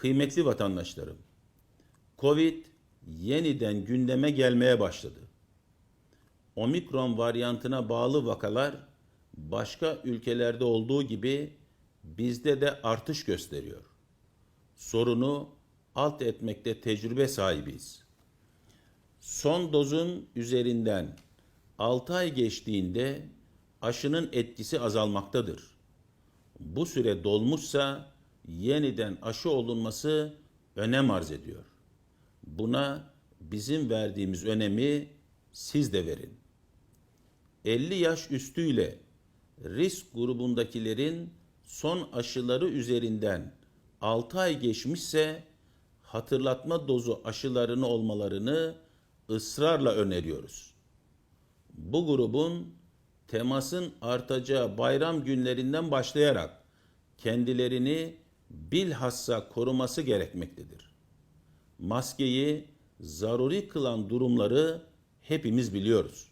Kıymetli vatandaşlarım, Covid yeniden gündeme gelmeye başladı. Omikron varyantına bağlı vakalar başka ülkelerde olduğu gibi bizde de artış gösteriyor. Sorunu alt etmekte tecrübe sahibiyiz. Son dozun üzerinden 6 ay geçtiğinde aşının etkisi azalmaktadır. Bu süre dolmuşsa yeniden aşı olunması önem arz ediyor. Buna bizim verdiğimiz önemi siz de verin. 50 yaş üstüyle risk grubundakilerin son aşıları üzerinden 6 ay geçmişse hatırlatma dozu aşılarını olmalarını ısrarla öneriyoruz. Bu grubun temasın artacağı bayram günlerinden başlayarak kendilerini bilhassa koruması gerekmektedir. Maskeyi zaruri kılan durumları hepimiz biliyoruz.